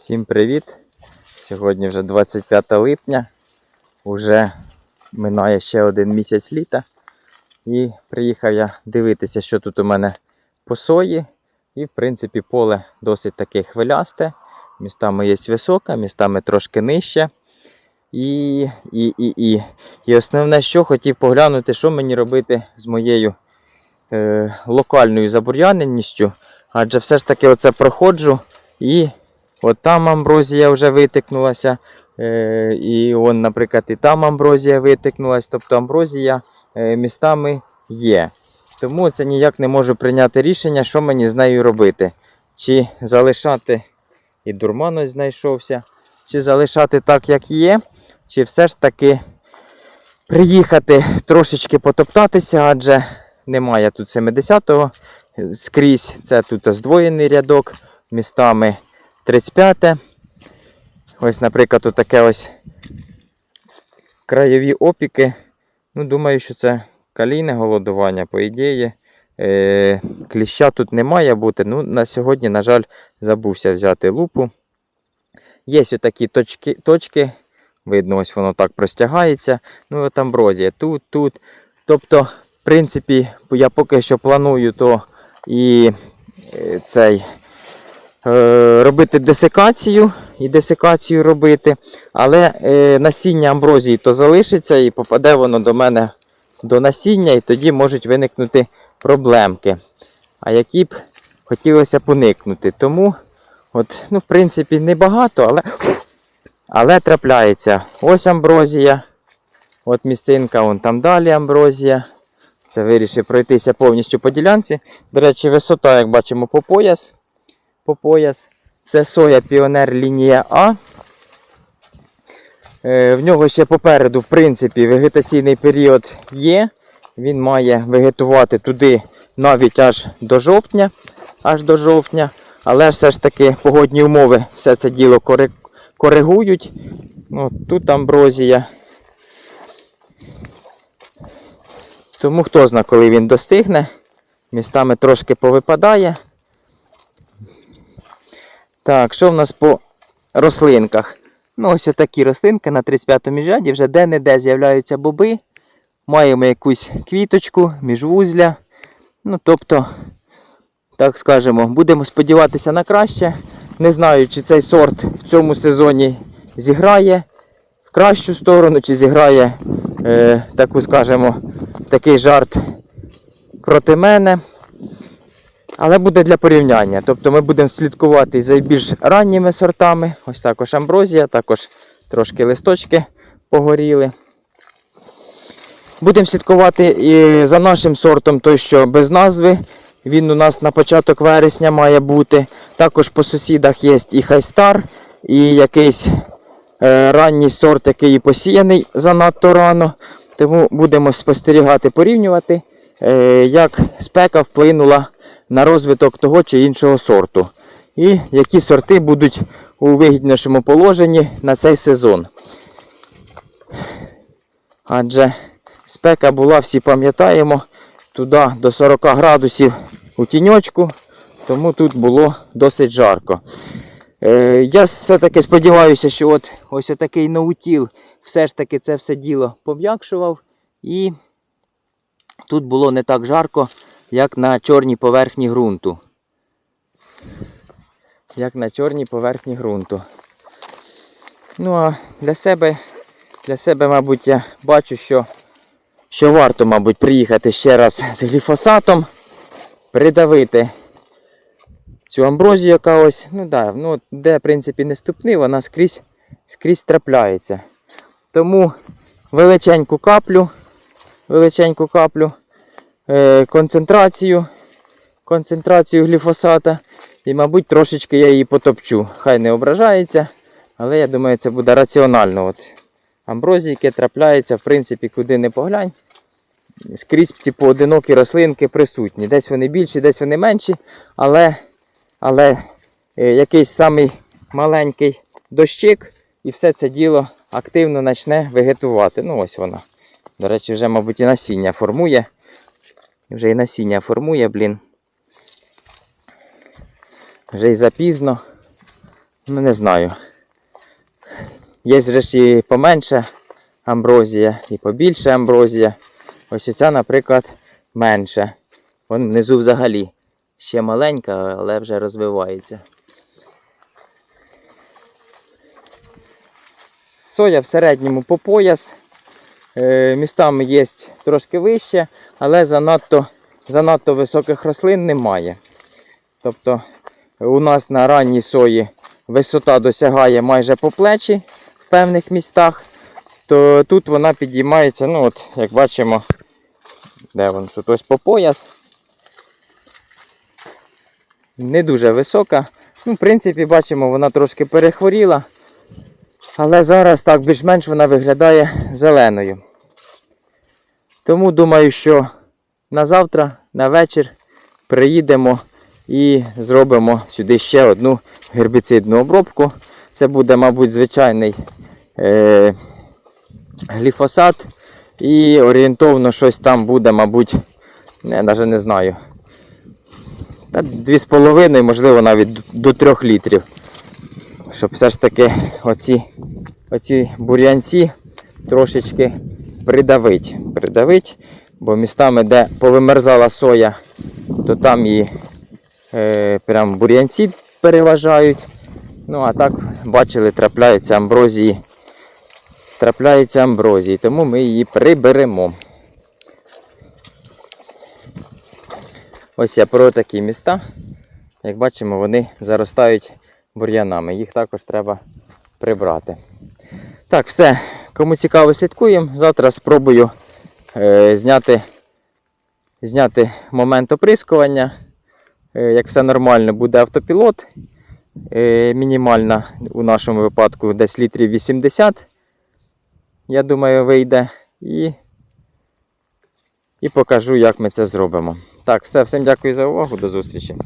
Всім привіт! Сьогодні вже 25 липня. Уже минає ще один місяць літа. І приїхав я дивитися, що тут у мене по сої. І, в принципі, поле досить таке хвилясте. Містами є високе, містами трошки нижче. І, і, і, і. і основне, що хотів поглянути, що мені робити з моєю е, локальною забур'яненістю. Адже все ж таки оце проходжу і От там амброзія вже витикнулася. Е, і он, наприклад, і там амброзія витикнулася. Тобто амброзія е, містами є. Тому це ніяк не можу прийняти рішення, що мені з нею робити. Чи залишати, і дурман ось знайшовся, чи залишати так, як є, чи все ж таки приїхати трошечки потоптатися, адже немає тут 70-го скрізь. Це тут здвоєний рядок містами. 35. Ось, наприклад, таке ось краєві опіки. Ну, думаю, що це калійне голодування, по ідеї. Е, кліща тут не має бути. Ну, на сьогодні, на жаль, забувся взяти лупу. Є ось такі точки, точки. Видно, ось воно так простягається. Ну, от амброзія тут, тут. Тобто, в принципі, я поки що планую то і е, цей робити десикацію і десикацію робити, але е, насіння амброзії то залишиться і попаде воно до мене до насіння, і тоді можуть виникнути проблемки. А які б хотілося уникнути. Тому, от, ну, в принципі, небагато, але, але трапляється. Ось амброзія. От місцинка, вон там далі амброзія. Це вирішив пройтися повністю по ділянці. До речі, висота, як бачимо, по пояс по пояс. Це соя Піонер лінія А. Е, В нього ще попереду, в принципі, вегетаційний період є. Він має вегетувати туди навіть аж до жовтня. Аж до жовтня. Але все ж таки погодні умови все це діло коригують. Ну, тут амброзія. Тому хто знає, коли він достигне. Містами трошки повипадає. Так, що в нас по рослинках? Ну, ось такі рослинки на 35-му міжряді вже де-не-де з'являються боби. Маємо якусь квіточку, міжвузля. Ну, тобто, так скажемо, будемо сподіватися на краще. Не знаю, чи цей сорт в цьому сезоні зіграє в кращу сторону, чи зіграє е, таку, скажімо, такий жарт проти мене. Але буде для порівняння. Тобто ми будемо слідкувати за більш ранніми сортами. Ось також амброзія, також трошки листочки погоріли. Будемо слідкувати і за нашим сортом, той, що без назви. Він у нас на початок вересня має бути. Також по сусідах є і хайстар, і якийсь е, ранній сорт, який посіяний занадто рано. Тому будемо спостерігати, порівнювати, е, як спека вплинула на розвиток того чи іншого сорту. І які сорти будуть у вигіднішому положенні на цей сезон. Адже спека була, всі пам'ятаємо, туди до 40 градусів у тіньочку, тому тут було досить жарко. Е, я все-таки сподіваюся, що от ось такий наутіл все ж таки це все діло пом'якшував. І тут було не так жарко, як на чорній поверхні ґрунту. Як на чорній поверхні ґрунту. Ну а для себе, для себе, мабуть, я бачу, що, що варто, мабуть, приїхати ще раз з гліфосатом, придавити цю амброзію, яка ось, ну да, ну, де, в принципі, не ступни, вона скрізь, скрізь трапляється. Тому величеньку каплю, величеньку каплю концентрацію, концентрацію гліфосата. І, мабуть, трошечки я її потопчу. Хай не ображається, але я думаю, це буде раціонально. От Амброзійки трапляються, в принципі, куди не поглянь. Скрізь ці поодинокі рослинки присутні. Десь вони більші, десь вони менші, але, але е, якийсь самий маленький дощик і все це діло активно почне вегетувати. Ну ось вона. До речі, вже, мабуть, і насіння формує. Вже і насіння формує, блін. Вже й запізно. Ну, не знаю. Є же ж і поменше амброзія, і побільше амброзія. Ось оця, наприклад, менше. Вон внизу взагалі ще маленька, але вже розвивається. Соя в середньому по пояс. Е, Містами є трошки вище, але занадто, занадто високих рослин немає. Тобто у нас на ранній сої висота досягає майже по плечі в певних містах, то тут вона підіймається, ну от, як бачимо, де вон тут ось по пояс. Не дуже висока. Ну, в принципі, бачимо, вона трошки перехворіла. Але зараз так більш-менш вона виглядає зеленою. Тому думаю, що на завтра, на вечір приїдемо і зробимо сюди ще одну гербіцидну обробку. Це буде, мабуть, звичайний е, гліфосат. І орієнтовно щось там буде, мабуть, не, навіть не знаю. Та 2,5, можливо, навіть до 3 літрів. Щоб все ж таки оці, оці бур'янці трошечки придавить. Придавить, бо містами, де повимерзала соя, то там і е, прям бур'янці переважають. Ну а так, бачили, трапляється амброзії. Трапляється амброзії, тому ми її приберемо. Ось я про такі міста. Як бачимо, вони заростають бур'янами. Їх також треба прибрати. Так, все. Кому цікаво, слідкуємо. Завтра спробую е, зняти, зняти момент оприскування. Е, як все нормально, буде автопілот. Е, мінімальна у нашому випадку десь літрів 80. Я думаю, вийде. І, і покажу, як ми це зробимо. Так, все, всім дякую за увагу. До зустрічі.